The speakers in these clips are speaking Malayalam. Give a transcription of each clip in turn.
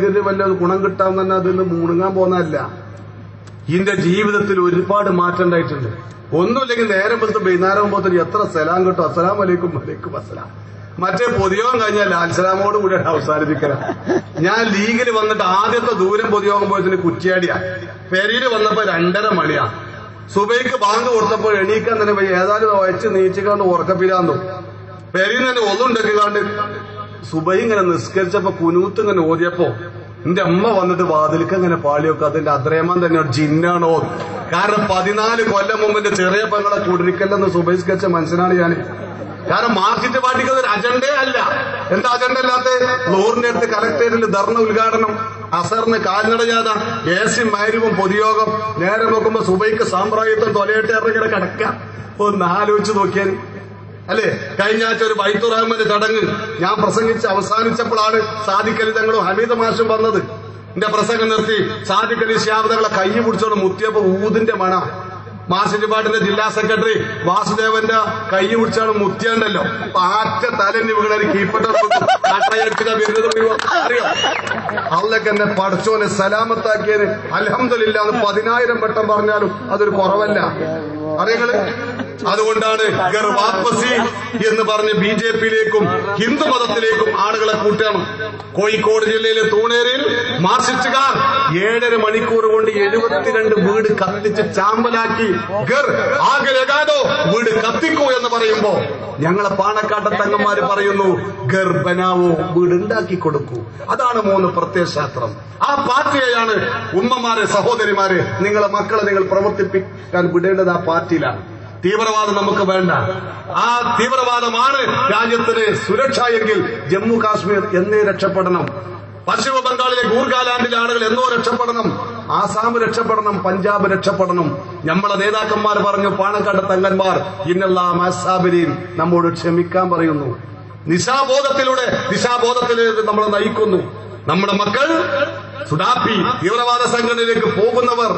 ഇതിന് വല്ല ഗുണം കിട്ടാൻ തന്നെ അതിന് മുണുങ്ങാൻ പോകുന്നതല്ല. ഇതിന്റെ ജീവിതത്തിൽ ഒരുപാട് മാറ്റം ഉണ്ടായിട്ടുണ്ട്. ഒന്നുമില്ലെങ്കിൽ നേരം വെളുത്ത് വൈകുന്നേരം പോകുമ്പോൾ എത്ര സലാം കിട്ടും. അസ്സലാം വലൈക്കും വലൈക്കും അസ്സലാം. മറ്റേ പൊതുയോഗം കഴിഞ്ഞാൽ ലാൽസലാമോട് കൂടിയാണ് അവസാനിപ്പിക്കല. ഞാൻ ലീഗിൽ വന്നിട്ട് ആദ്യത്തെ ദൂരം പൊതുയോഗം പോയതിന് കുറ്റിയാടിയാ. പെരിയിൽ വന്നപ്പോ രണ്ടര മണിയാ. സുബൈക്ക് ബാങ്ക് കൊടുത്തപ്പോൾ എണീക്കാൻ തന്നെ ഏതായാലും വയച്ച് നീച്ചിക്കാണ്ട് ഉറക്കപ്പിരാന്നു പെരിയിൽ തന്നെ ഒന്നുണ്ടാക്കിക്കാണ്ട് സുബൈ ഇങ്ങനെ നിസ്കരിച്ചപ്പോ കുനൂത്ത് ഇങ്ങനെ ഓതിയപ്പോ എന്റെ അമ്മ വന്നിട്ട് വാതിൽക്ക് ഇങ്ങനെ പാളിയൊക്കെ അതിന്റെ അത്രയമ്മ തന്നെ ജിന്നാണോ? കാരണം പതിനാല് കൊല്ലം മുമ്പ് എന്റെ ചെറിയ പെങ്ങളെ കുടിരിക്കല്ലെന്ന് സുബൈസ്കരിച്ച മനസ്സിനാണ് ഞാൻ കാരണം മാർക്കറ്റ് പാർട്ടിക്ക് അതൊരു അജണ്ടേ അല്ല. എന്താ അജണ്ട അല്ലാത്ത? ലോറിന്റെ അടുത്ത് കലക്ടറേറ്റിൽ ധർണ ഉദ്ഘാടനം. അസറിന് കാൽനടയാത. എ സി മാരുവും പൊതുയോഗം. നേരെ നോക്കുമ്പോ സുബൈക്ക് സാമ്പ്രായത്വം തൊലയിട്ട് ഇറങ്ങിയ കിടക്കാം. ഒന്ന് ആലോചിച്ച് നോക്കിയാൽ അല്ലെ? കഴിഞ്ഞ ആഴ്ച ഒരു ബൈത്തുർ റഹ്മാന്റെ ചടങ്ങ് ഞാൻ പ്രസംഗിച്ച് അവസാനിച്ചപ്പോഴാണ് സാദിഖലി തങ്ങളും ഹമീദ് മാഷും വന്നത്. എന്റെ പ്രസംഗം നിർത്തി സാദിഖലി ശാബ്ദങ്ങളെ കൈ പിടിച്ചോണ്ട് മുത്തിയപ്പോ ഊതിന്റെ മണ. മാർസിന്റെ പാട്ടിന്റെ ജില്ലാ സെക്രട്ടറി വാസുദേവന്റെ കൈ പിടിച്ചാണ് മുത്തിയുണ്ടല്ലോ. പാറ്റ തല വീണൊരു അള്ളൊക്കെ എന്നെ പഠിച്ചോനെ സലാമത്താക്കിയതിന് അലഹമില്ല എന്ന് പതിനായിരം വട്ടം പറഞ്ഞാലും അതൊരു കുറവല്ല. അറിയങ്ങൾ അതുകൊണ്ടാണ് വാപ്പസി എന്ന് പറഞ്ഞ് ബി ജെ പിയിലേക്കും ഹിന്ദു മതത്തിലേക്കും ആളുകളെ കൂട്ടണം കോഴിക്കോട് ജില്ലയിലെ തൂണേരിൽ മാർസിസ്റ്റുകാർ ഏഴര മണിക്കൂർ കൊണ്ട് എഴുപത്തിരണ്ട് വീട് കത്തിച്ച് ചാമ്പലാക്കി. ഗർ ആകെ ലഗാതോ വീട് കത്തിക്കൂ എന്ന് പറയുമ്പോ ഞങ്ങളെ പാണക്കാട്ടെ തങ്ങന്മാര് പറയുന്നു ഗർ ബനാവോ വീട് ഉണ്ടാക്കി കൊടുക്കൂ. അതാണ് മൂന്ന് പ്രത്യയശാസ്ത്രം ആ പാർട്ടിയെയാണ് ഉമ്മമാരെ സഹോദരിമാരെ നിങ്ങളെ മക്കളെ നിങ്ങൾ പ്രവർത്തിപ്പിക്കാൻ വിടേണ്ടത് ആ പാർട്ടിയിലാണ്. തീവ്രവാദം നമുക്ക് വേണ്ട. ആ തീവ്രവാദമാണ് രാജ്യത്തിന് സുരക്ഷ എങ്കിൽ ജമ്മു കാശ്മീർ എന്നേ രക്ഷപ്പെടണം. പശ്ചിമ ബംഗാളിലെ ഗൂർഖാലാൻഡിലെ ആളുകൾ എന്നോ രക്ഷപ്പെടണം. ആസാം രക്ഷപ്പെടണം പഞ്ചാബ് രക്ഷപ്പെടണം. നമ്മളെ നേതാക്കന്മാർ പറഞ്ഞു പാണക്കാട് തങ്ങന്മാർ ഇന്നെല്ലാം മസാബിരീൻ നമ്മോട് ക്ഷമിക്കാൻ പറയുന്നു. നിശാബോധത്തിലൂടെ നിശാബോധത്തിലേക്ക് നമ്മളെ നയിക്കുന്നു. നമ്മുടെ മക്കൾ സുഡാപ്പി തീവ്രവാദ സംഘടനയിലേക്ക് പോകുന്നവർ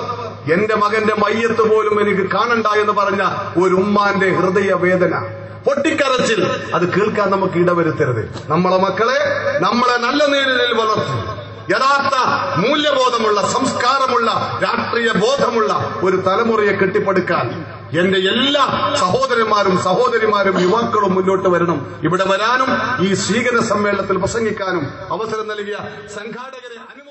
എന്റെ മകന്റെ മയ്യത്ത് പോലും എനിക്ക് കാണണ്ട എന്ന് പറഞ്ഞ ഒരു ഉമ്മാന്റെ ഹൃദയവേദന. പൊട്ടിക്കരച്ചിൽ. അത് കേൾക്കാൻ നമുക്ക് ഇടവരുത്തരുത്. നമ്മളെ മക്കളെ നമ്മളെ നല്ല നീരിൽ വളർത്തി. യഥാർത്ഥ മൂല്യബോധമുള്ള സംസ്കാരമുള്ള രാഷ്ട്രീയ ബോധമുള്ള ഒരു തലമുറയെ കെട്ടിപ്പടുക്കാൻ എന്റെ എല്ലാ സഹോദരന്മാരും സഹോദരിമാരും യുവാക്കളും മുന്നോട്ട് വരണം. ഇവിടെ വരാനും ഈ സ്വീകരണ സമ്മേളനത്തിൽ പ്രസംഗിക്കാനും അവസരം നൽകിയ സംഘാടകരെ